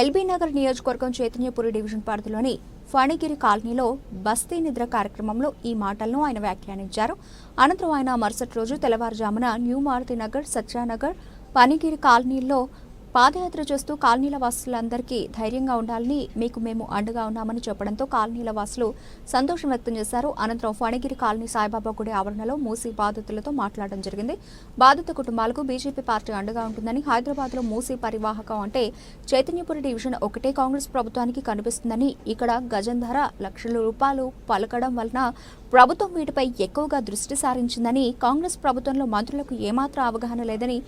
LB Nagar నియోజకవర్గం Chaitanyapuri division పరిధిలోని ఫణిగిరి కాలనీలో బస్తీ నిద్ర కార్యక్రమంలో ఈ మాటలను ఆయన వ్యాఖ్యానించారు. అనంతరం ఆయన మరుసటి రోజు తెల్లవారుజామున న్యూ మారుతి నగర్ సత్యానగర్ పనిగిరి కాలనీల్లో పాదయాత్ర చేస్తూ కాలనీల వాసులందరికీ ధైర్యంగా ఉండాలని మీకు మేము అండగా ఉన్నామని చెప్పడంతో కాలనీల వాసులు సంతోషం వ్యక్తం చేశారు. అనంతరం ఫణిగిరి కాలనీ సాయిబాబా గుడి ఆవరణలో మూసీ బాధితులతో మాట్లాడడం జరిగింది. బాధిత కుటుంబాలకు బీజేపీ పార్టీ అండగా ఉంటుందని హైదరాబాద్లో మూసీ పరివాహకం అంటే చైతన్యపురి డివిజన్ ఒకటే కాంగ్రెస్ ప్రభుత్వానికి కనిపిస్తుందని ఇక్కడ గజం ధర లక్షల రూపాయలు పలకడం వలన ప్రభుత్వం వీటిపై ఎక్కువగా దృష్టి సారించిందని కాంగ్రెస్ ప్రభుత్వంలో మంత్రులకు ఏమాత్రం అవగాహన లేదని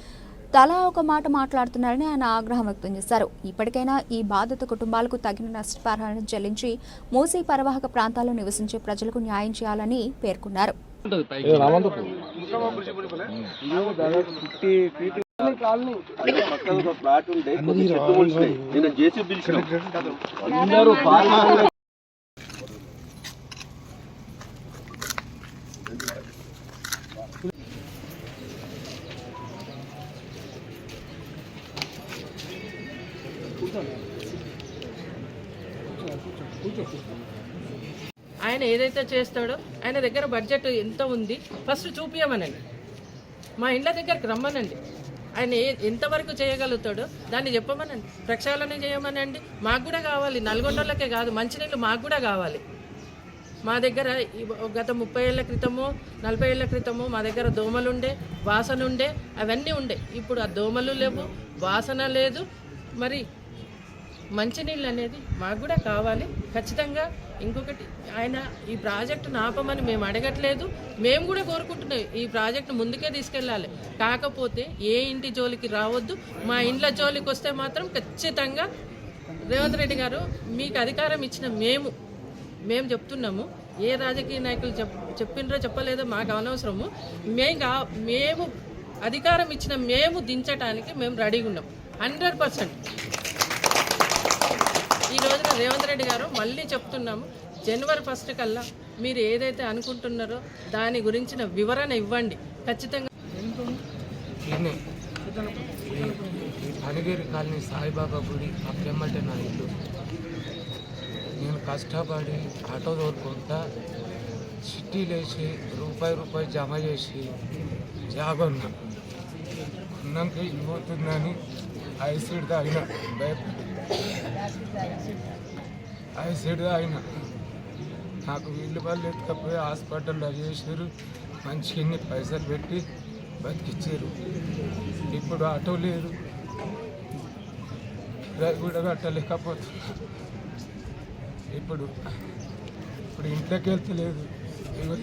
తలా ఒక మాట మాట్లాడుతున్నారని ఆయన ఆగ్రహం వ్యక్తం చేశారు. ఇప్పటికైనా ఈ బాధిత కుటుంబాలకు తగిన నష్టపరిహారం చెల్లించి మూసీ పరివాహక ప్రాంతాల్లో నివసించే ప్రజలకు న్యాయం చేయాలని పేర్కొన్నారు. ఆయన ఏదైతే చేస్తాడో ఆయన దగ్గర బడ్జెట్ ఎంత ఉంది ఫస్ట్ చూపించమనండి మా ఇండ్ల దగ్గరికి రమ్మనండి. ఆయన ఏ ఎంతవరకు చేయగలుగుతాడో దాన్ని చెప్పమనండి. ప్రక్షాళన చేయమనండి. మాకు కూడా కావాలి. నల్గొండలకే కాదు మంచినీళ్ళు మాకు కూడా కావాలి. మా దగ్గర గత ముప్పై ఏళ్ళ క్రితము నలభై ఏళ్ళ క్రితము మా దగ్గర దోమలుండే వాసన ఉండే అవన్నీ ఉండే. ఇప్పుడు ఆ దోమలు లేవు వాసన లేదు. మరి మంచినీళ్ళు అనేది మాకు కూడా కావాలి. ఖచ్చితంగా ఇంకొకటి ఆయన ఈ ప్రాజెక్టును ఆపమని మేము అడగట్లేదు. మేము కూడా కోరుకుంటున్నాం ఈ ప్రాజెక్టు ముందుకే తీసుకెళ్ళాలి. కాకపోతే ఏ ఇంటి జోలికి రావద్దు. మా ఇండ్ల జోలికి వస్తే మాత్రం ఖచ్చితంగా రేవంత్ రెడ్డి గారు మీకు అధికారం ఇచ్చిన మేము మేము చెప్తున్నాము. ఏ రాజకీయ నాయకులు చెప్ చెప్పిండ్రో చెప్పలేదో మాకు అనవసరము. మేము మేము అధికారం ఇచ్చిన మేము దించడానికి మేము రెడీగా ఉన్నాం. Hundred percent. ఈ రోజున రేవంత్ రెడ్డి గారు మళ్ళీ చెప్తున్నాము జనవరి ఫస్ట్ కల్లా మీరు ఏదైతే అనుకుంటున్నారో దాని గురించిన వివరణ ఇవ్వండి. ఖచ్చితంగా ఈయనే కాలనీ సాయిబాబా గుడి ఆ ప్రేమటే నా ఇల్లు. నేను కష్టపడి ఆటో తోలుకుంటా చిట్టీలేసి రూపాయి రూపాయి జమ చేసి జాగొన్నా ఉన్నాక ఇవ్వతుందని ఐసీడ్ తాగిన భయపడి ఐసీడ్ తాగిన. నాకు వీళ్ళు వాళ్ళు ఎత్తుకపోయి హాస్పిటల్లో మంచిగా ఇన్ని పైసలు పెట్టి బతికిచ్చారు ఇప్పుడు ఆటో లేదు కూడా కట్టలేకపోతున్నా ఇప్పుడు ఇప్పుడు ఇంట్లోకి వెళ్తలేదు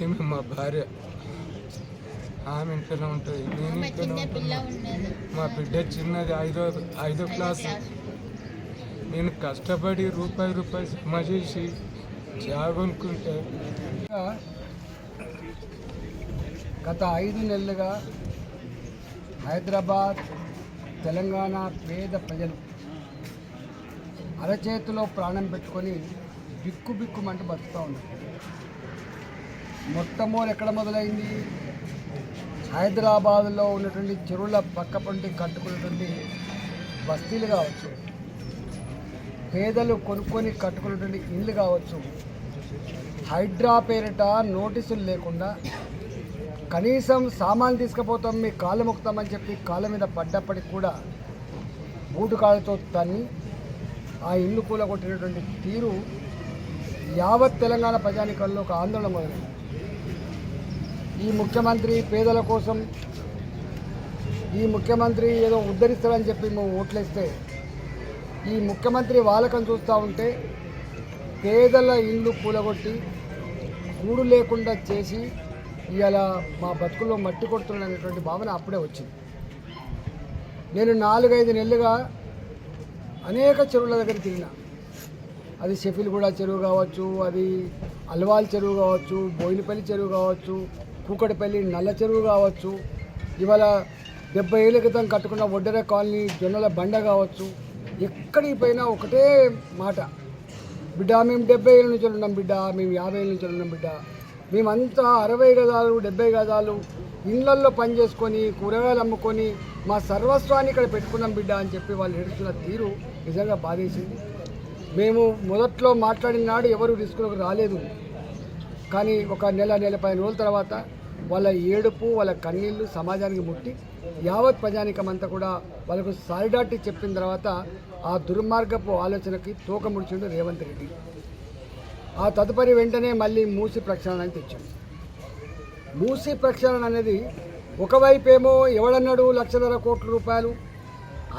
ఈమె మా భార్య. ఆమె ఇంట్లోనే ఉంటుంది. నేను ఇంట్లోనే ఉంటున్నా. మా బిడ్డ చిన్నది ఐదో ఐదో క్లాస్. నేను కష్టపడి రూపాయి రూపాయి జమ చేసి జాగొనుకుంటే గత ఐదు నెలలుగా హైదరాబాద్ తెలంగాణ పేద ప్రజలు అరచేతిలో ప్రాణం పెట్టుకొని బిక్కు బిక్కుమంటూ బతుకుతూ ఉన్నారు. మొట్టమొదటి ఎక్కడ మొదలైంది? హైదరాబాద్లో ఉన్నటువంటి చెరువుల పక్క పంటి కట్టుకున్నటువంటి బస్తీలు కావచ్చు. పేదలు కొనుక్కొని కట్టుకున్నటువంటి ఇల్లు కావచ్చు. హైడ్రా పేరిట నోటీసులు లేకుండా కనీసం సామాన్లు తీసుకుపోతాం మీ కాళ్ళు మొక్కుతామని చెప్పి కాళ్ళ మీద పడ్డప్పటికి కూడా బూటు కాళ్ళతో తన్ని ఆ ఇల్లు కూలగొట్టినటువంటి తీరు యావత్ తెలంగాణ ప్రజానికంలో ఒక ఆందోళన మొదలైంది. ఈ ముఖ్యమంత్రి పేదల కోసం ఈ ముఖ్యమంత్రి ఏదో ఉద్ధరిస్తాడని చెప్పి మేము ఓట్లేస్తే ఈ ముఖ్యమంత్రి వాలకం చూస్తూ ఉంటే పేదల ఇల్లు కూలగొట్టి కూడు లేకుండా చేసి ఇవాళ మా బతుకుల్లో మట్టి కొడుతున్నాడనేటువంటి భావన అప్పుడే వచ్చింది. నేను నాలుగైదు నెలలుగా అనేక చెరువుల దగ్గర తిరిగిన. అది షెఫిల్గూడ చెరువు కావచ్చు అది అల్వాల్ చెరువు కావచ్చు బోయినపల్లి చెరువు కావచ్చు కూకటిపల్లి నల్ల చెరువు కావచ్చు ఇవాళ డెబ్బై ఏళ్ళ క్రితం కట్టుకున్న ఒడ్డెర కాలనీ జొన్నల బండ కావచ్చు ఎక్కడికి పోయినా ఒకటే మాట. బిడ్డ మేము డెబ్బై ఏళ్ళ నుంచి ఉన్నాం బిడ్డ మేము యాభై ఏళ్ళ నుంచి ఉన్నాం బిడ్డ. మేమంతా అరవై గజాలు డెబ్బై గజాలు ఇళ్ళల్లో పని చేసుకొని కూరగాయలు అమ్ముకొని మా సర్వస్వాన్ని ఇక్కడ పెట్టుకున్నాం బిడ్డ అని చెప్పి వాళ్ళు ఏడుస్తున్న తీరు నిజంగా బాధేసింది. మేము మొదట్లో మాట్లాడిన నాడు ఎవరు రిస్కులకు రాలేదు. కానీ ఒక నెల నెల పదిహేను రోజుల తర్వాత వాళ్ళ ఏడుపు వాళ్ళ కన్నీళ్ళు సమాజానికి ముట్టి యావత్ ప్రజానికం అంతా కూడా వాళ్ళకు సాలిడారిటీ చెప్పిన తర్వాత ఆ దుర్మార్గపు ఆలోచనకి తోక ముడిచిండు రేవంత్ రెడ్డి. ఆ తదుపరి వెంటనే మళ్ళీ మూసి ప్రక్షాళన తెచ్చాం. మూసి ప్రక్షాళన అనేది ఒకవైపేమో ఎవడన్నాడు లక్షన్నర కోట్ల రూపాయలు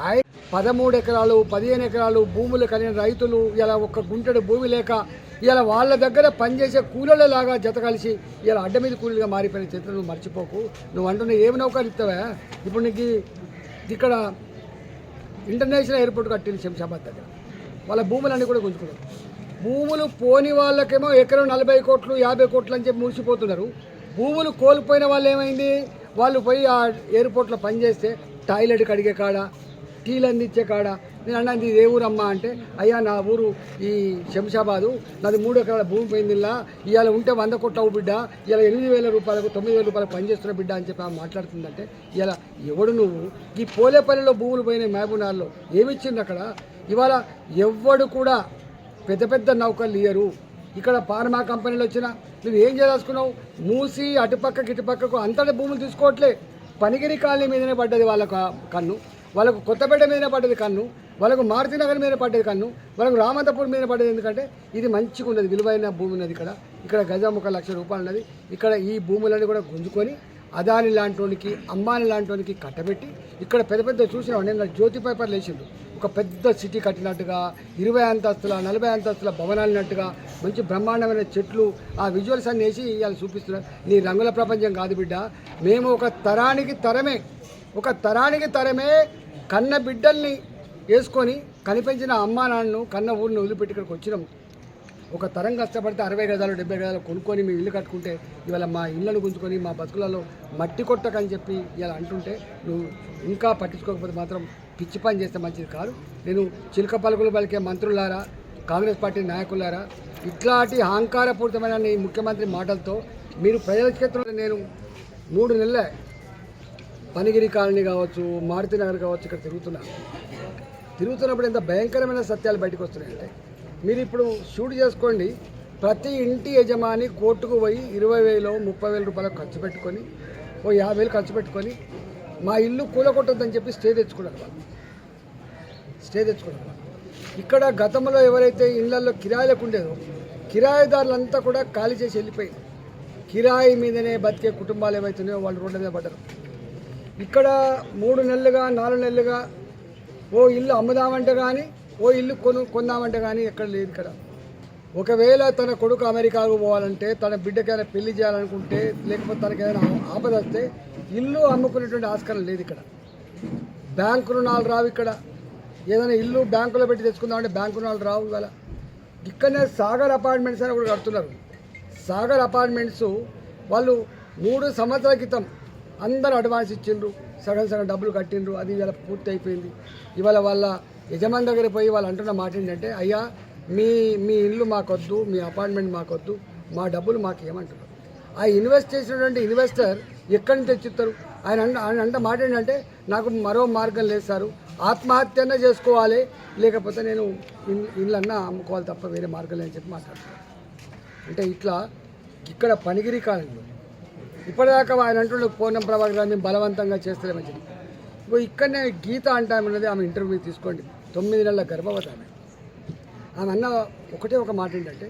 ఆయన పదమూడు ఎకరాలు పదిహేను ఎకరాలు భూములు కలిగిన రైతులు ఇలా ఒక్క గుంటడు భూమి లేక ఇలా వాళ్ళ దగ్గర పనిచేసే కూలీలలాగా జత కలిసి ఇలా అడ్డ మీద కూలీలుగా మారిపోయిన చరిత్ర నువ్వు మర్చిపోకు. నువ్వు అంటున్న ఏమి నౌకలు ఇస్తావా ఇప్పుడు నీకు ఇక్కడ ఇంటర్నేషనల్ ఎయిర్పోర్ట్ కట్టింది శంషాబాద్ దగ్గర. వాళ్ళ భూములన్నీ కూడా గుంజుకున్నారు. భూములు పోని వాళ్ళకేమో ఎకరం నలభై కోట్లు యాభై కోట్లు అని చెప్పి మురిసిపోతున్నారు భూములు కోల్పోయిన వాళ్ళు ఏమైంది? వాళ్ళు పోయి ఆ ఎయిర్పోర్ట్లో పనిచేస్తే టాయిలెట్ కడిగే కాడ టీలు అందించే కాడ. నేను అన్నది ఇది ఏ ఊరమ్మా? అంటే అయ్యా నా ఊరు ఈ శంషాబాదు. నాది మూడు ఎకరాల భూమి పోయిందిలా ఇవాళ ఉంటే వంద కొట్టవు బిడ్డ. ఇలా ఎనిమిది వేల రూపాయలకు తొమ్మిది వేల రూపాయలకు పనిచేస్తున్న బిడ్డ అని చెప్పి ఆమె మాట్లాడుతుందంటే ఇలా ఎవడు నువ్వు? ఈ పోలేపల్లిలో భూములు పోయినాయి మహబూనార్లో ఏమిచ్చింది అక్కడ? ఇవాళ ఎవ్వడు కూడా పెద్ద పెద్ద నౌకలు ఇయ్యరు. ఇక్కడ ఫార్మా కంపెనీలు వచ్చిన నువ్వు ఏం చేయదలుచుకున్నావు? మూసి అటుపక్కకి ఇటుపక్కకు అంతటి భూములు తీసుకోవట్లే. పనిగిరి కాలనీ మీదనే పడ్డది వాళ్ళకు కన్ను. వాళ్ళకు కొత్తపేట మీద పడ్డది కన్ను వాళ్ళకు మారుతినగర్ మీద పడ్డది కన్ను వాళ్ళకు రామంతపూర్ మీద పడ్డది ఎందుకంటే ఇది మంచిగా ఉన్నది విలువైన భూమి ఉన్నది ఇక్కడ. ఇక్కడ గజం ఒక లక్ష రూపాయలు ఉన్నది. ఇక్కడ ఈ భూములన్నీ కూడా గుంజుకొని అదాని లాంటివానికి అమ్మాని లాంటివానికి కట్టబెట్టి ఇక్కడ పెద్ద పెద్ద చూసిన నేను జ్యోతి పేపర్లు వేసిండు. ఒక పెద్ద సిటీ కట్టినట్టుగా ఇరవై అంతస్తుల నలభై అంతస్తుల భవనాలున్నట్టుగా మంచి బ్రహ్మాండమైన చెట్లు ఆ విజువల్స్ అన్ని వేసి ఇవాళ చూపిస్తున్నారు. నీ రంగుల ప్రపంచం కాదు బిడ్డ. మేము ఒక తరానికి తరమే. ఒక తరానికి తరమే కన్న బిడ్డల్ని వేసుకొని కనిపించిన అమ్మా నాన్నను కన్న ఊరిని వదిలిపెట్టి ఇక్కడికి వచ్చినాం. ఒక తరం కష్టపడితే అరవై గజాలు డెబ్బై గజాలు కొనుక్కొని మేము ఇల్లు కట్టుకుంటే ఇవాళ మా ఇళ్ళను గుంజుకొని మా బతుకులలో మట్టి కొట్టకని చెప్పి ఇలా అంటుంటే నువ్వు ఇంకా పట్టించుకోకపోతే మాత్రం పిచ్చి పని చేస్తే మంచిది కాదు. నేను చిలుక పలుకులు పలికే మంత్రులారా కాంగ్రెస్ పార్టీ నాయకులారా ఇట్లాంటి అహంకారపూరితమైన నీ ముఖ్యమంత్రి మాటలతో మీరు ప్రజల క్షేత్రంలో నేను మూడు నెలల పనిగిరి కాలనీ కావచ్చు మారుతినగర్ కావచ్చు ఇక్కడ తిరుగుతున్నారు తిరుగుతున్నప్పుడు ఎంత భయంకరమైన సత్యాలు బయటకు వస్తున్నాయంటే మీరు ఇప్పుడు షూట్ చేసుకోండి ప్రతి ఇంటి యజమాని కోర్టుకు పోయి ఇరవై వేలు ముప్పై వేల రూపాయలు ఖర్చు పెట్టుకొని ఓ యాభై వేలు ఖర్చు పెట్టుకొని మా ఇల్లు కూలగొట్టొద్దని చెప్పి స్టే తెచ్చుకున్నారు వాళ్ళు. స్టే తెచ్చుకున్నారు ఇక్కడ గతంలో ఎవరైతే ఇళ్ళలో కిరాయిలకు ఉండేదో కిరాయిదారులంతా కూడా ఖాళీ చేసి వెళ్ళిపోయింది కిరాయి మీదనే బతికే కుటుంబాలు ఏవైతున్నాయో వాళ్ళు రోడ్ల మీద పడ్డారు. ఇక్కడ మూడు నెలలుగా నాలుగు నెలలుగా ఓ ఇల్లు అమ్ముదామంటే కానీ ఓ ఇల్లు కొను కొందామంటే కానీ ఎక్కడ లేదు ఇక్కడ. ఒకవేళ తన కొడుకు అమెరికాకు పోవాలంటే తన బిడ్డకైనా పెళ్ళి చేయాలనుకుంటే లేకపోతే తనకైనా ఆపద వస్తే ఇల్లు అమ్ముకునేటువంటి ఆస్కారం లేదు ఇక్కడ. బ్యాంకు రుణాలు రావు ఇక్కడ. ఏదైనా ఇల్లు బ్యాంకులో పెట్టి తెచ్చుకుందామంటే బ్యాంకు రుణాలు రావు ఇవాళ. ఇక్కడనే సాగర్ అపార్ట్మెంట్స్ అని కూడా కడుతున్నారు. సాగర్ అపార్ట్మెంట్స్ వాళ్ళు మూడు సంవత్సరాల క్రితం అందరూ అడ్వాన్స్ ఇచ్చిండ్రు సగం సగం డబ్బులు కట్టిండ్రు అది ఇవాళ పూర్తి అయిపోయింది ఇవాళ వాళ్ళ యజమాని దగ్గర పోయి వాళ్ళు అంటున్న మాట ఏంటంటే అయ్యా మీ మీ ఇల్లు మాకొద్దు మీ అపార్ట్మెంట్ మాకొద్దు మా డబ్బులు మాకు ఏమంటారు ఆ ఇన్వెస్ట్ చేసినటువంటి ఇన్వెస్టర్ ఎక్కడి నుంచి తెచ్చిస్తారు? ఆయన ఆయన అంట మాట ఏంటంటే నాకు మరో మార్గం లేదు సారు ఆత్మహత్యనే చేసుకోవాలి లేకపోతే నేను ఇన్- ఇల్లన్నా అమ్ముకోవాలి తప్ప వేరే మార్గం లేని చెప్పి మాట్లాడుతున్నాను అంటే ఇట్లా ఇక్కడ పనిగిరి కాలంలో ఇప్పటిదాకా ఆయన అంటుండే పూర్ణం ప్రభాకర్ గారిని బలవంతంగా చేస్తే మంచిది. ఇప్పుడు ఇక్కడనే గీత అంటామన్నది ఆమె ఇంటర్వ్యూ తీసుకోండి. తొమ్మిది నెలల గర్భవతి ఆమె. ఆమె అన్న ఒకటే ఒక మాట ఏంటంటే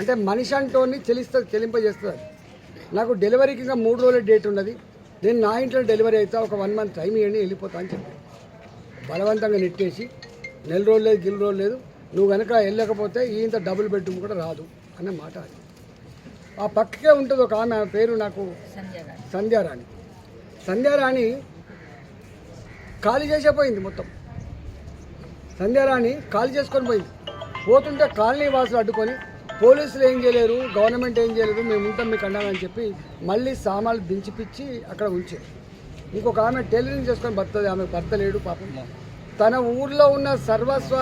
అంటే మనిషి అంటోని చెలిస్తుంది చెలింపజేస్తుంది నాకు డెలివరీకి ఇంకా మూడు రోజుల డేట్ ఉన్నది. నేను నా ఇంట్లో డెలివరీ అయితే ఒక వన్ మంత్ టైం ఇవ్వండి వెళ్ళిపోతా అని చెప్పి. బలవంతంగా నెట్టేసి నెల రోజులు లేదు గిల్ రోజులు లేదు నువ్వు కనుక వెళ్ళకపోతే ఇంత డబుల్ బెడ్రూమ్ కూడా రాదు అన్న మాట అది. ఆ పక్కకే ఉంటుంది ఒక ఆమె పేరు నాకు సంధ్యారాణి సంధ్యారాణి ఖాళీ చేసే పోయింది మొత్తం. సంధ్యారాణి ఖాళీ చేసుకొని పోయింది. పోతుంటే కాలనీ వాసులు అడ్డుకొని పోలీసులు ఏం చేయలేరు గవర్నమెంట్ ఏం చేయలేదు మేము ఉంటాం మీకు అన్నామని చెప్పి మళ్ళీ సామాన్లు దించిపిచ్చి అక్కడ ఉంచారు. ఇంకొక ఆమె టైలరింగ్ చేసుకొని భర్త ఆమె భర్త లేడు పాపం. తన ఊర్లో ఉన్న సర్వస్వ